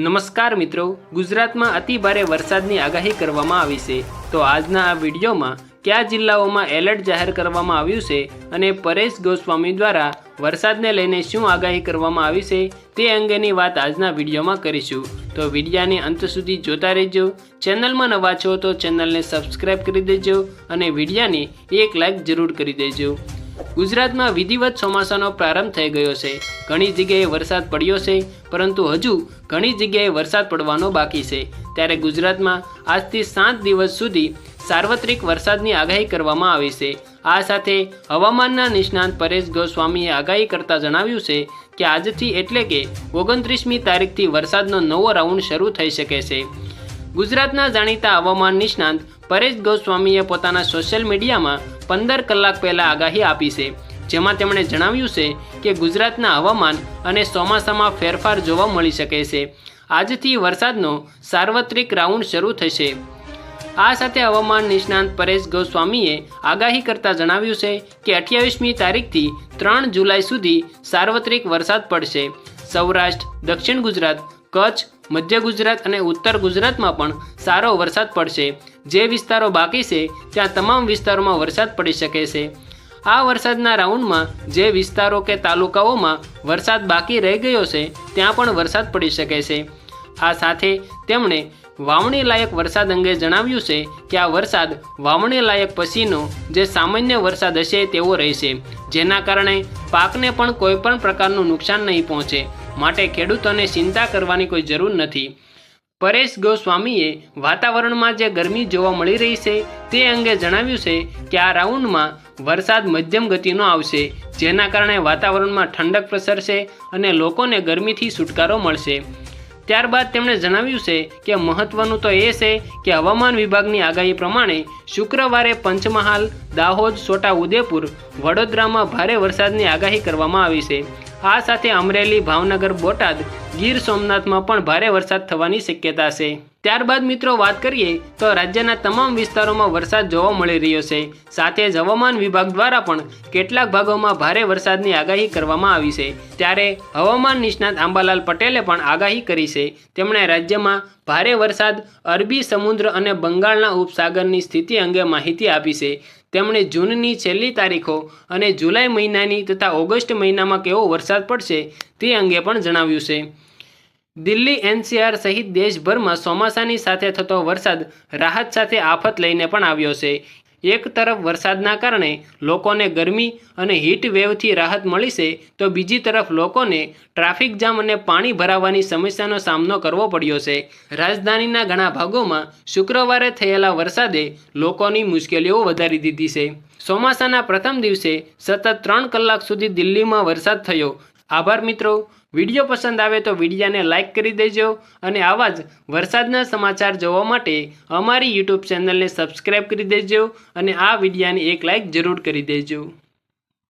નમસ્કાર મિત્રો, ગુજરાતમાં અતિ ભારે વરસાદની આગાહી કરવામાં આવી છે. તો આજના આ વિડીયોમાં કયા જિલ્લાઓમાં એલર્ટ જાહેર કરવામાં આવ્યું છે અને પરેશ ગોસ્વામી દ્વારા વરસાદને લઈને શું આગાહી કરવામાં આવી છે તે અંગેની વાત આજના વિડીયોમાં કરીશું. તો વિડીયાને અંત સુધી જોતા રહેજો, ચેનલમાં નવા છો તો ચેનલને સબસ્ક્રાઈબ કરી દેજો અને વિડીયાને એક લાઇક જરૂર કરી દેજો. ગુજરાતમાં વિધિવત ચોમાસાનો પ્રારંભ થઈ ગયો છે. ઘણી જગ્યાએ વરસાદ પડ્યો છે, પરંતુ હજુ ઘણી જગ્યાએ વરસાદ પડવાનો બાકી છે. ત્યારે ગુજરાતમાં આજથી સાત દિવસ સુધી સાર્વત્રિક વરસાદની આગાહી કરવામાં આવી છે. આ સાથે હવામાનના નિષ્ણાંત પરેશ ગોસ્વામીએ આગાહી કરતા જણાવ્યું છે કે આજથી એટલે કે ઓગણત્રીસમી તારીખથી વરસાદનો નવો રાઉન્ડ શરૂ થઈ શકે છે. ગુજરાતના જાણીતા હવામાન નિષ્ણાંત પરેશ ગોસ્વામીએ પોતાના સોશિયલ મીડિયામાં પંદર કલાક પહેલા આગાહી આપી છે, જેમાં તેમણે જણાવ્યું છે કે ગુજરાતના હવામાન અને ચોમાસામાં ફેરફાર જોવા મળી શકે છે. આજથી વરસાદનો સાર્વત્રિક રાઉન્ડ શરૂ થશે. આ સાથે હવામાન નિષ્ણાંત પરેશ ગોસ્વામીએ આગાહી કરતા જણાવ્યું છે કે અઠ્યાવીસમી તારીખથી ત્રણ જુલાઈ સુધી સાર્વત્રિક વરસાદ પડશે. સૌરાષ્ટ્ર, દક્ષિણ ગુજરાત, કચ્છ, મધ્ય ગુજરાત અને ઉત્તર ગુજરાતમાં પણ સારો વરસાદ પડશે. જે વિસ્તારો બાકી છે, ત્યાં તમામ વિસ્તારોમાં વરસાદ પડી શકે છે. આ વરસાદના રાઉન્ડમાં જે વિસ્તારો કે તાલુકાઓમાં વરસાદ બાકી રહી ગયો છે, ત્યાં પણ વરસાદ પડી શકે છે. આ સાથે તેમણે વાવણી લાયક વરસાદ અંગે જણાવ્યું છે કે આ વરસાદ વાવણી લાયક પછીનો જે સામાન્ય વરસાદ હશે, તેવો રહેશે. જેના કારણે પાકને પણ કોઈ પણ પ્રકારનું નુકસાન નહીં પહોંચે. માટે ખેડૂતોને ચિંતા કરવાની કોઈ જરૂર નથી. પરેશ ગોસ્વામીએ વાતાવરણમાં જે ગરમી જોવા મળી રહી છે તે અંગે જણાવ્યું છે કે આ રાઉન્ડમાં વરસાદ મધ્યમ ગતિનો આવશે, જેના કારણે વાતાવરણમાં ઠંડક પ્રસરશે અને લોકોને ગરમીથી છુટકારો મળશે. ત્યારબાદ તેમણે જણાવ્યું છે કે મહત્વનું તો એ છે કે હવામાન વિભાગની આગાહી પ્રમાણે શુક્રવારે પંચમહાલ, દાહોદ, છોટા ઉદેપુર, વડોદરામાં ભારે વરસાદની આગાહી કરવામાં આવી છે. આ સાથે અમરેલી, ભાવનગર, બોટાદ, ગીર સોમનાથમાં પણ ભારે વરસાદ થવાની શક્યતા છે. ત્યારબાદ મિત્રો વાત કરીએ, તો રાજ્યના તમામ વિસ્તારોમાં વરસાદ જોવા મળી રહ્યો છે. સાથે જ હવામાન વિભાગ દ્વારા પણ કેટલાક ભાગોમાં ભારે વરસાદની આગાહી કરવામાં આવી છે. ત્યારે હવામાન નિષ્ણાત આંબાલાલ પટેલે પણ આગાહી કરી છે. તેમણે રાજ્યમાં ભારે વરસાદ, અરબી સમુદ્ર અને બંગાળના ઉપસાગરની સ્થિતિ અંગે માહિતી આપી છે. તેમણે જૂનની છેલ્લી તારીખો અને જુલાઈ મહિનાની તથા ઓગસ્ટ મહિનામાં કેવો વરસાદ પડશે તે અંગે પણ જણાવ્યું છે. દિલ્હી એનસીઆર સહિત દેશભરમાં ચોમાસાની સાથે થતો વરસાદ રાહત સાથે આફત લઈને પણ આવ્યો છે. એક તરફ વરસાદના કારણે લોકોને ગરમી અને હીટ વેવથી રાહત મળી છે, તો બીજી તરફ લોકોને ટ્રાફિક જામ અને પાણી ભરાવાની સમસ્યાનો સામનો કરવો પડ્યો છે. રાજધાનીના ઘણા ભાગોમાં શુક્રવારે થયેલા વરસાદે લોકોની મુશ્કેલીઓ વધારી દીધી છે. ચોમાસાના પ્રથમ દિવસે સતત ત્રણ કલાક સુધી દિલ્હીમાં વરસાદ થયો. આભાર મિત્રો. વીડિયો પસંદ આવે તો વિડીયાને લાઇક કરી દેજો અને આવા જ વરસાદના સમાચાર જોવા માટે અમારી યુટ્યુબ ચેનલને સબસ્ક્રાઈબ કરી દેજો અને આ વિડીયાને એક લાઇક જરૂર કરી દેજો.